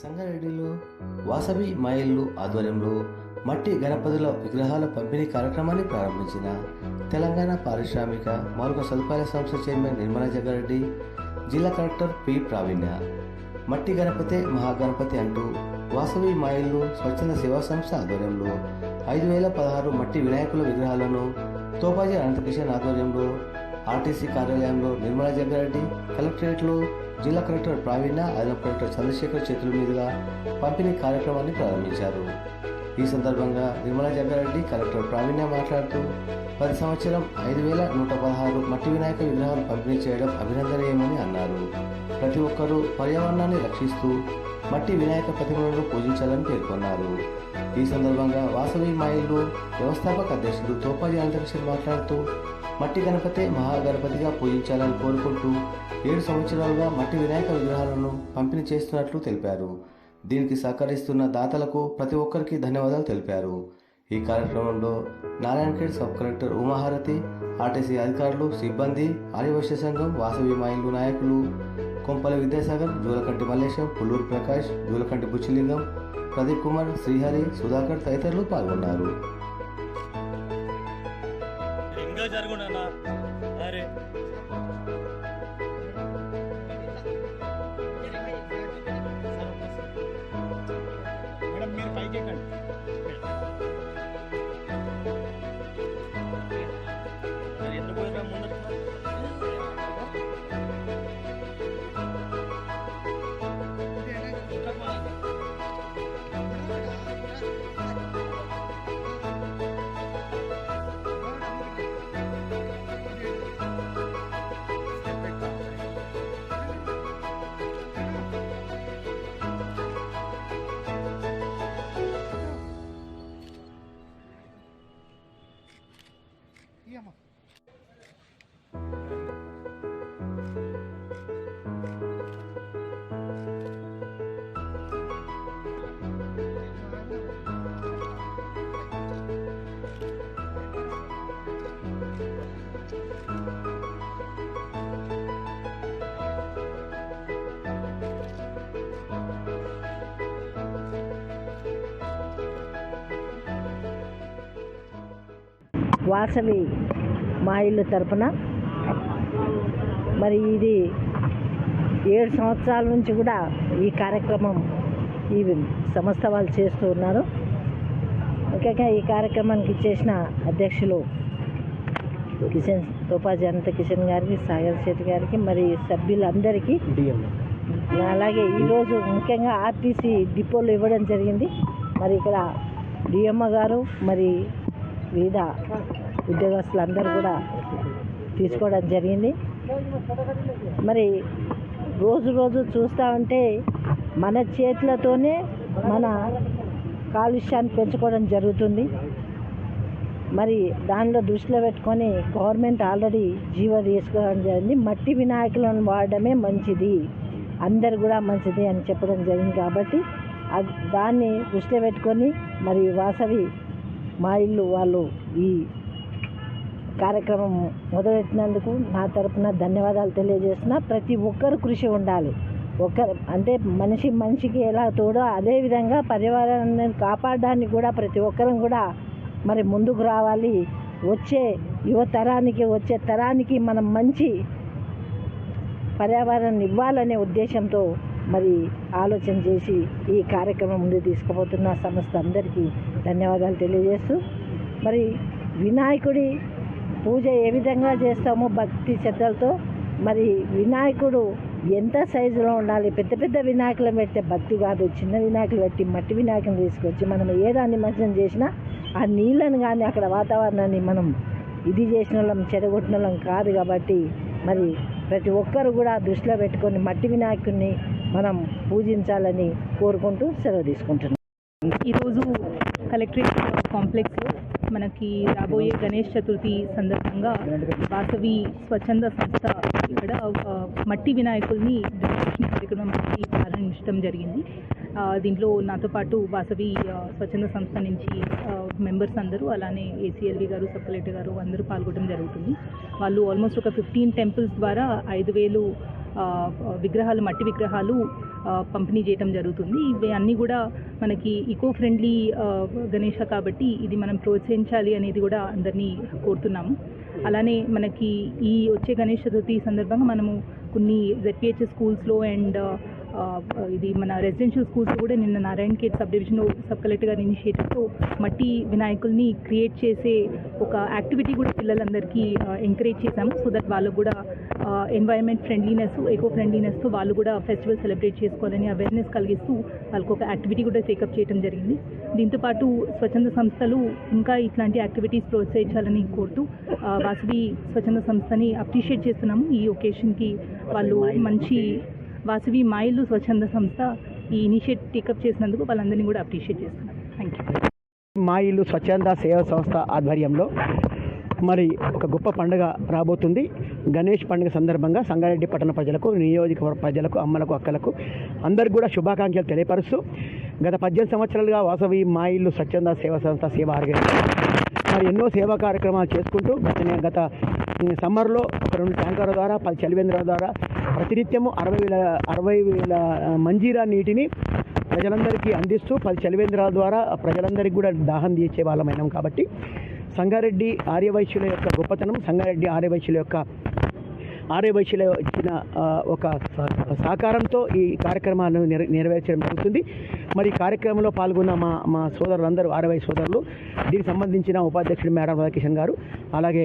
సంగారెడ్డిలో వాసవి మైళ్ళు ఆధ్వర్యంలో మట్టి గణపతుల విగ్రహాల పంపిణీ కార్యక్రమాన్ని ప్రారంభించిన తెలంగాణ పారిశ్రామిక మౌలిక సదుపాయాల సంస్థ చైర్మన్ నిర్మలా జగ్గారెడ్డి జిల్లా కలెక్టర్ పి ప్రావీణ్య. మట్టి గణపతే మహాగణపతి అంటూ వాసవి మాయిల్లు స్వచ్ఛంద సేవా సంస్థ ఆధ్వర్యంలో ఐదు వేల పదహారు మట్టి వినాయకుల విగ్రహాలను తోపాజీ అనంతకిషన్ ఆధ్వర్యంలో ఆర్టీసీ కార్యాలయంలో నిర్మలా జగ్గారెడ్డి కలెక్టరేట్లో జిల్లా కలెక్టర్ ప్రావీణ్య అదనపు కలెక్టర్ చంద్రశేఖర్ చేతుల మీదుగా పంపిణీ కార్యక్రమాన్ని ప్రారంభించారు. ఈ సందర్భంగా నిర్మలా జగ్గారెడ్డి కలెక్టర్ ప్రావీణ్య మాట్లాడుతూ ప్రతి సంవత్సరం ఐదు వేల నూట పదహారు మట్టి వినాయక విగ్రహాలు పంపిణీ చేయడం అభినందనీయమని అన్నారు. ప్రతి ఒక్కరూ పర్యావరణాన్ని రక్షిస్తూ మట్టి వినాయక ప్రతిమలను పూజించాలని పేర్కొన్నారు. ఈ సందర్భంగా వాసవి మాయిల్లో వ్యవస్థాపక అధ్యక్షుడు తోపాజీ అనంతకృష్ణ మాట్లాడుతూ మట్టి గణపతే మహాగణపతిగా పూజించాలని కోరుకుంటూ ఏడు సంవత్సరాలుగా మట్టి వినాయక విగ్రహాలను పంపిణీ చేస్తున్నట్లు తెలిపారు. దీనికి సహకరిస్తున్న దాతలకు ప్రతి ఒక్కరికి ధన్యవాదాలు తెలిపారు. ఈ కార్యక్రమంలో Narayankhed sub collector Umaharathi RTC అధికారులు సిబ్బంది ఆర్యవైశ్య సంఘం వాసవి మాయిలు నాయకులు కొంపల విద్యాసాగర్ జూలకంటి మల్లేశం పుల్లూరు ప్రకాష్ జూలకంటి బుచ్చిలింగం ప్రదీప్ కుమార్ శ్రీహరి సుధాకర్ తదితరులు పాల్గొన్నారు. ఇంకా వాసవి మా ఇల్లు తరపున. మరి ఇది ఏడు సంవత్సరాల నుంచి కూడా ఈ కార్యక్రమం ఈ సంస్థ వాళ్ళు చేస్తూ ఉన్నారు. ముఖ్యంగా ఈ కార్యక్రమానికి ఇచ్చేసిన అధ్యక్షులు కిషన్ తోపాజీ అనంత కిషన్ గారికి సాగర్ శెట్టి గారికి మరి సభ్యులందరికీ అలాగే ఈరోజు ముఖ్యంగా ఆర్టీసీ డిపోలో ఇవ్వడం జరిగింది. మరి ఇక్కడ డిఎమ్మ గారు మరి వివిధ ఉద్యోగస్తులందరూ కూడా తీసుకోవడం జరిగింది. మరి రోజు రోజు చూస్తూ ఉంటే మన చేతులతోనే మన కాలుష్యాన్ని పెంచుకోవడం జరుగుతుంది. మరి దానిలో దృష్టిలో పెట్టుకొని గవర్నమెంట్ ఆల్రెడీ జీవో తీసుకోవడం జరిగింది. మట్టి వినాయకులను వాడడమే మంచిది. అందరు కూడా మంచిది అని చెప్పడం జరిగింది కాబట్టి దాన్ని దృష్టిలో పెట్టుకొని మరి వాసవి మా ఇల్లు వాళ్ళు ఈ కార్యక్రమం మొదలెట్టినందుకు నా తరపున ధన్యవాదాలు తెలియజేస్తున్న. ప్రతి ఒక్కరు కృషి ఉండాలి. ఒకరు అంటే మనిషి మనిషికి ఎలా తోడో అదేవిధంగా పర్యావరణాన్ని కాపాడడానికి కూడా ప్రతి ఒక్కరం కూడా మరి ముందుకు రావాలి. వచ్చే యువతరానికి వచ్చే తరానికి మనం మంచి పర్యావరణాన్ని ఇవ్వాలనే ఉద్దేశంతో మరి ఆలోచన చేసి ఈ కార్యక్రమం ముందు తీసుకుపోతున్న సంస్థ అందరికీ ధన్యవాదాలు తెలియజేస్తూ. మరి వినాయకుడి పూజ ఏ విధంగా చేస్తామో భక్తి శ్రద్ధలతో మరి వినాయకుడు ఎంత సైజులో ఉండాలి? పెద్ద పెద్ద వినాయకులు పెడితే భక్తి కాదు చిన్న వినాయకులు పెట్టి మట్టి వినాయకులు తీసుకొచ్చి మనం ఏదా నిమజ్జనం చేసినా ఆ నీళ్ళను కానీ అక్కడ వాతావరణాన్ని మనం ఇది చేసిన వాళ్ళం చెడగొట్టిన వాళ్ళం కాదు కాబట్టి మరి ప్రతి ఒక్కరు కూడా దృష్టిలో పెట్టుకొని మట్టి వినాయకుడిని మనం పూజించాలని కోరుకుంటూ సెలవు తీసుకుంటున్నాం. ఈరోజు కలెక్టరేట్ కాంప్లెక్స్లో మనకి రాబోయే గణేష్ చతుర్థి సందర్భంగా వాసవి స్వచ్ఛంద సంస్థ ఇక్కడ మట్టి వినాయకుల్ని డిస్ట్రిబ్యూషన్ కార్యక్రమంకి ప్రారంభించడం జరిగింది. దీంట్లో నాతో పాటు వాసవి స్వచ్ఛంద సంస్థ నుంచి మెంబర్స్ అందరూ అలానే ఏసీఎల్వి గారు సబ్ కలెక్టర్ గారు అందరూ పాల్గొనడం జరుగుతుంది. వాళ్ళు ఆల్మోస్ట్ ఒక ఫిఫ్టీన్ టెంపుల్స్ ద్వారా ఐదు వేలు విగ్రహాలు మట్టి విగ్రహాలు పంపిణీ చేయటం జరుగుతుంది. ఇవి అన్నీ కూడా మనకి ఈకో ఫ్రెండ్లీ గణేష కాబట్టి ఇది మనం ప్రోత్సహించాలి అనేది కూడా అందరినీ కోరుతున్నాము. అలానే మనకి ఈ వచ్చే గణేష్ చతుర్థి సందర్భంగా మనము కొన్ని జెడ్పిహెచ్ స్కూల్స్లో అండ్ ఇది మన రెసిడెన్షియల్ స్కూల్స్ కూడా నిన్న Narayankhed sub division sub collector గారి ఇనిషియేటివ్తో మట్టి వినాయకుల్ని క్రియేట్ చేసే ఒక యాక్టివిటీ కూడా పిల్లలందరికీ ఎంకరేజ్ చేశాము. సో దట్ వాళ్ళకు కూడా ఎన్వైరన్మెంట్ ఫ్రెండ్లీనెస్ ఎకో ఫ్రెండ్లీనెస్తో వాళ్ళు కూడా ఫెస్టివల్ సెలబ్రేట్ చేసుకోవాలని అవేర్నెస్ కలిగిస్తూ వాళ్ళకు ఒక యాక్టివిటీ కూడా టేకప్ చేయడం జరిగింది. దీంతోపాటు స్వచ్ఛంద సంస్థలు ఇంకా ఇట్లాంటి యాక్టివిటీస్ ప్రోత్సహించాలని కోరుతూ వాసవి స్వచ్ఛంద సంస్థని అప్రిషియేట్ చేస్తున్నాము. ఈ ఒకేషన్కి వాళ్ళు మంచి వాసవి మైలు స్వచ్ఛంద సంస్థ ఈ ఇనిషియేట్ టేకప్ చేసినందుకు వాళ్ళందరినీ కూడా అప్రిషియేట్ చేస్తున్నాను థ్యాంక్ యూ మా ఇల్లు స్వచ్ఛంద సేవా సంస్థ ఆధ్వర్యంలో మరి ఒక గొప్ప పండుగ రాబోతుంది. గణేష్ పండుగ సందర్భంగా సంగారెడ్డి పట్టణ ప్రజలకు నియోజకవర్గ ప్రజలకు అమ్మలకు అక్కలకు అందరికి కూడా శుభాకాంక్షలు తెలియపరుస్తూ గత పద్దెనిమిది సంవత్సరాలుగా వాసవి మా ఇల్లు స్వచ్ఛంద సేవా సంస్థ సేవ ఆర్గనైజేషన్ మరి ఎన్నో సేవా కార్యక్రమాలు చేసుకుంటూ గత గత సమ్మర్లో ఒక రెండు ట్యాంకర్ల ద్వారా పది చలివేంద్రాల ద్వారా ప్రతినిత్యము అరవై వేల అరవై వేల మంజీరా నీటిని ప్రజలందరికీ అందిస్తూ పది చలివేంద్రాల ద్వారా ప్రజలందరికీ కూడా దాహం తీర్చే వాళ్ళమైనాం కాబట్టి సంగారెడ్డి ఆర్యవైశ్యుల యొక్క గొప్పతనం సంగారెడ్డి ఆర్యవైశ్యుల యొక్క ఆర్యవైశ్యుల ఇచ్చిన ఒక సహకారంతో ఈ కార్యక్రమాలను నెరవేర్చడం జరుగుతుంది. మరి ఈ కార్యక్రమంలో పాల్గొన్న మా మా సోదరులందరూ ఆర్యవై సోదరులు దీనికి సంబంధించిన ఉపాధ్యక్షుడు మేడం రాధాకిషన్ గారు అలాగే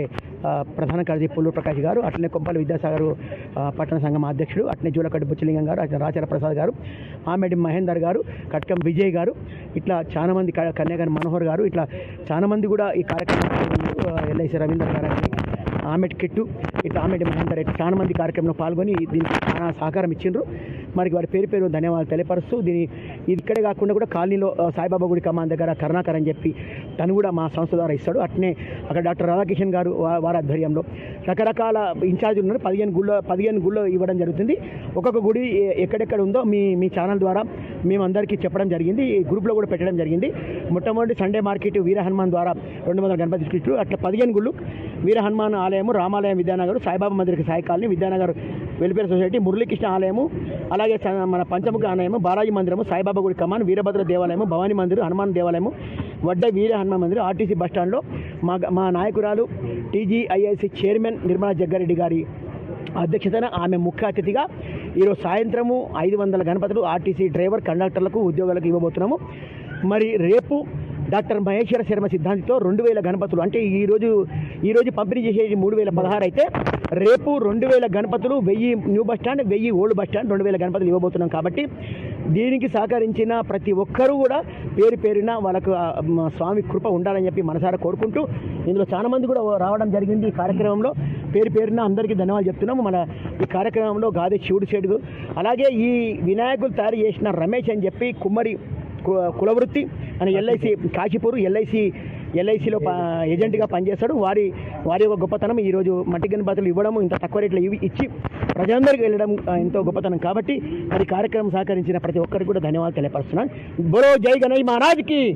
ప్రధాన కార్యదర్శి పుల్లూరు ప్రకాష్ గారు అట్లనే కొంపల్లి విద్యాసాగర్ పట్టణ సంఘం అధ్యక్షుడు అట్లనే జూలకడ్డి బుచ్చలింగం గారు అట్లనే రాచల ప్రసాద్ గారు ఆమెడి మహేందర్ గారు కట్కం విజయ్ గారు ఇట్లా చాలామంది క- కన్యాగారి మనోహర్ గారు ఇట్లా చాలా మంది కూడా ఈ కార్యక్రమం ఎల్ఐసి రవీందర్ గారు ఆమెడ్ కిట్టు ఇట్లా ఆమెడ్ మహేందర్ చాలా మంది కార్యక్రమంలో పాల్గొని దీనికి చాలా సహకారం ఇచ్చిండ్రు. మరి వారి పేరు పేరు ధన్యవాదాలు తెలియపరుస్తూ దీని ఇక్కడే కాకుండా కూడా కాలనీలో సాయిబాబా గుడి కమాన్ దగ్గర కరుణాకర్ అని చెప్పి తను కూడా మా సంస్థ ద్వారా ఇస్తాడు. అట్నే అక్కడ డాక్టర్ రాధాకిషన్ గారు వారి ఆధ్వర్యంలో రకరకాల ఇన్ఛార్జీలు ఉన్నారు. పదిహేను గుళ్ళో పదిహేను గుళ్ళో ఇవ్వడం జరుగుతుంది. ఒక్కొక్క గుడి ఎక్కడెక్కడ ఉందో మీ మీ ఛానల్ ద్వారా మేము అందరికీ చెప్పడం జరిగింది. ఈ గ్రూప్లో కూడా పెట్టడం జరిగింది. మొట్టమొదటి సండే మార్కెట్ వీర హనుమాన్ ద్వారా రెండు వందల గణపతి స్క్రిప్ట్లు అట్లా పదిహేను గుళ్ళు వీర హనుమాన్ ఆలయము రామాలయం Vidyanagar Saibaba మందిరికి Sai colony Vidyanagar welfare society Muralikrishna ఆలయము అలాగే మన పంచముఖ ఆలయము బాలాజీ మందిరము సాయిబాబా గుడి కమాన్ వీరభద్ర దేవాలయము భవానీ మందిర్ హనుమాన్ దేవాలయము వడ్డ వీర హనుమాన్ మందిర్ ఆర్టీసీ బస్ స్టాండ్లో మా మా నాయకురాలు టీజీఐఐసి చైర్మన్ నిర్మలా జగ్గారెడ్డి గారి అధ్యక్షతన ఆమె ముఖ్య అతిథిగా ఈరోజు సాయంత్రము ఐదు వందల గణపతులు ఆర్టీసీ డ్రైవర్ కండక్టర్లకు ఉద్యోగాలకు ఇవ్వబోతున్నాము. మరి రేపు డాక్టర్ మహేశ్వర శర్మ సిద్ధాంతితో రెండు వేల గణపతులు. అంటే ఈరోజు ఈరోజు పంపిణీ చేసేది మూడు వేల పదహారు అయితే రేపు రెండు వేల గణపతులు వెయ్యి న్యూ బస్ స్టాండ్ వెయ్యి ఓల్డ్ బస్ స్టాండ్ రెండు వేల గణపతులు ఇవ్వబోతున్నాం కాబట్టి దీనికి సహకరించిన ప్రతి ఒక్కరూ కూడా పేరు పేరున వాళ్ళకు స్వామి కృప ఉండాలని చెప్పి మనసారా కోరుకుంటూ ఇందులో చాలా మంది కూడా రావడం జరిగింది ఈ కార్యక్రమంలో. పేరు పేరున అందరికీ ధన్యవాదాలు చెప్తున్నాము. మన ఈ కార్యక్రమంలో గాది శివుడు చెడుగు అలాగే ఈ వినాయకులు తయారు చేసిన రమేష్ అని చెప్పి కుమ్మరి కులవృత్తి అని ఎల్ఐసి కాశీపూర్ ఎల్ఐసి ఎల్ఐసిలో ప- ఏజెంట్గా పనిచేస్తాడు. వారి వారి యొక్క గొప్పతనం ఈరోజు మట్టి బాతులు ఇవ్వడం ఇంత తక్కువ రేట్లో ఇవి ఇచ్చి ప్రజలందరికీ వెళ్ళడం ఎంతో గొప్పతనం. కాబట్టి మరి కార్యక్రమం సహకరించిన ప్రతి ఒక్కరికి కూడా ధన్యవాదాలు తెలియపరుస్తున్నాను. బరో జై గణయ్ మహారాజ్కి!